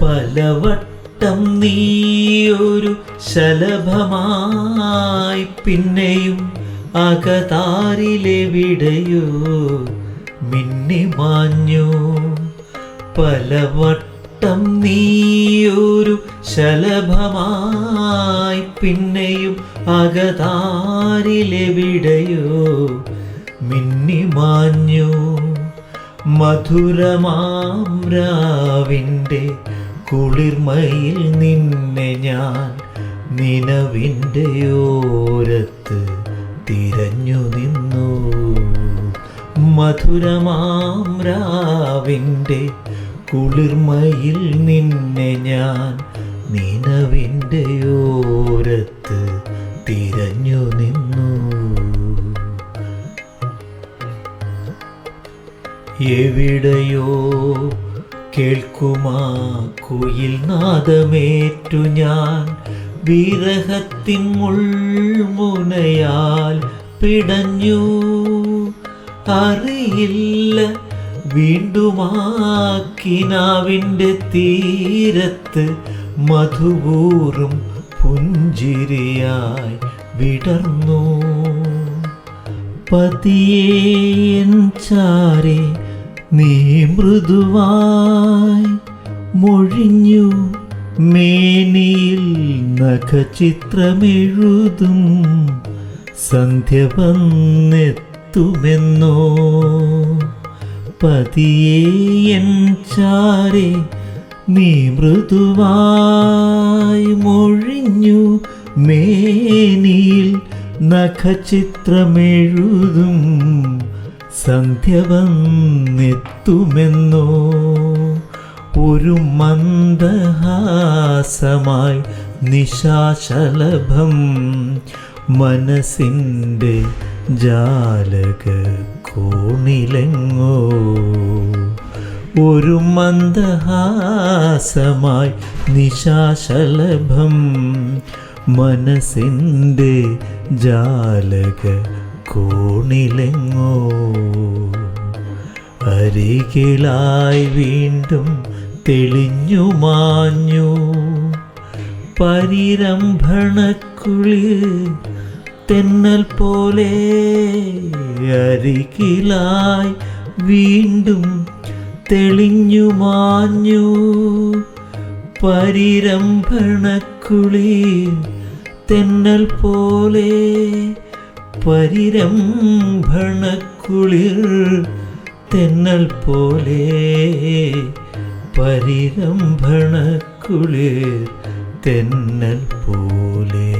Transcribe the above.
പലവട്ടം നീയൊരു ശലഭമായി പിന്നെയും അകതാരിലെവിടെയോ മിന്നിമാഞ്ഞു പലവട്ടം നീയൊരു ശലഭമായി പിന്നെയും അകതാരിലെവിടെയോ മിന്നിമാഞ്ഞു മധുരമാം രാവിന്റെ കുളിർമയിൽ നിന്നെ ഞാൻ നിലവിന്റെ ഓരത്ത് തിരഞ്ഞു നിന്നു. മധുരമാം രാവിന്റെ കുളിർമയിൽ നിന്നെ ഞാൻ നിലവിന്റെ ഓരത്ത് തിരഞ്ഞു നിന്നു. എവിടെയോ കേൾക്കുമാ കുയിൽ നാദമേറ്റു ഞാൻ. വിരഹത്തിൻ മുൾമുനയാൽ പിടഞ്ഞു. അറിയില്ല വീണ്ടുമാക്കിനാവിന്റെ തീരത്ത് മധുപൂറും പുഞ്ചിരിയായി വിടർന്നു. പതിയേൻ ചാരെ നീ മൃദുവായി മൊഴിഞ്ഞു മേനിയിൽ നഖചിത്രമെഴുതും സന്ധ്യ വന്നെത്തുമെന്നോ? പതിയേൻ ചാരെ നീ മൃദുവായി മൊഴിഞ്ഞു മേനിയിൽ നഖചിത്രമെഴുതും സന്ധ്യ വന്നെത്തുമെന്നോ ഒരു മന്ദഹാസമായി നിശാശലഭം മനസ്സിന്റെ ജാലക കോണിലെങ്ങോ? ഒരു മന്ദഹാസമായി നിശാശലഭം മനസ്സിന്റെ ജാലക കോണിലെങ്ങോ അരികിലായി വീണ്ടും തെളിഞ്ഞു മാഞ്ഞു. പരിരംഭണക്കുളി തെന്നൽ പോലെ അരികിലായി വീണ്ടും തെളിഞ്ഞു മാഞ്ഞു. പരിരംഭണക്കുളി തെന്നൽ പോലെ പരിരംഭണക്കുളിർ തെന്നൽ പോലെ പരിരംഭണക്കുളിർ തെന്നൽ പോലെ